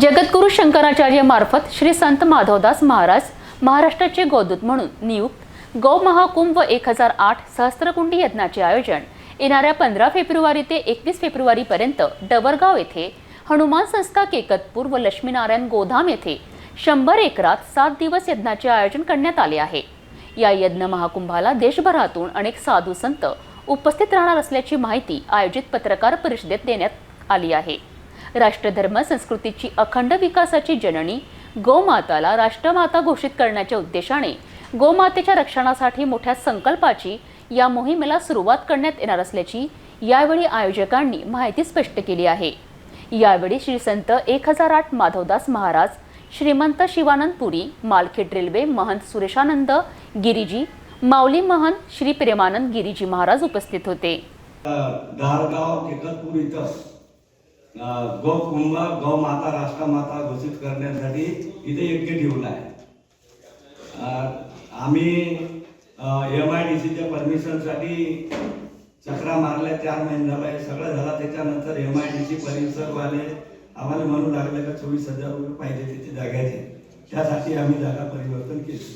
जगद्गुरू शंकराचार्य मार्फत श्री संत माधवदास महाराज महाराष्ट्राचे गोदूत म्हणून नियुक्त. गौ महाकुंभ एक हजार आठ सहस्त्रकुंडी यज्ञाचे आयोजन. येणाऱ्या पंधरा फेब्रुवारी ते एकवीस फेब्रुवारीपर्यंत डबरगाव येथे हनुमान संस्था केकतपूर व लक्ष्मीनारायण गोधाम येथे शंभर एकरात सात दिवस यज्ञाचे आयोजन करण्यात आले आहे. या यज्ञ महाकुंभाला देशभरातून अनेक साधू संत उपस्थित राहणार असल्याची माहिती आयोजित पत्रकार परिषदेत देण्यात आली आहे. राष्ट्रधर्म संस्कृतीची अखंड विकासाची जननी गोमाताला राष्ट्रमाता घोषित करण्याच्या उद्देशाने गोमातेच्या रक्षणासाठी मोठ्या संकल्पाची या मोहिमेला सुरुवात करण्यात येणार असल्याची यावेळी आयोजकांनी माहिती स्पष्ट केली आहे. यावेळी श्री संत एक हजार आठ माधवदास महाराज श्रीमंत शिवानंद पुरी मालखेड रेल्वे महंत सुरेशानंद गिरीजी माऊली महंत श्री प्रेमानंद गिरीजी महाराज उपस्थित होते. गौ कुंभ गौ माता राष्ट्रमाता घोषित करण्यासाठी इथे यज्ञ ठेवला आहे. आम्ही एम आय डी सीच्या परमिशनसाठी चक्रा मारल्या चार महिने झाला हे सगळं झालं. त्याच्यानंतर एम आय डी सी परिसरवाले आम्हाला म्हणू लागले का चोवीस हजार रुपये पाहिजे तिथे जागायचे. त्यासाठी आम्ही जागा परिवर्तन केली.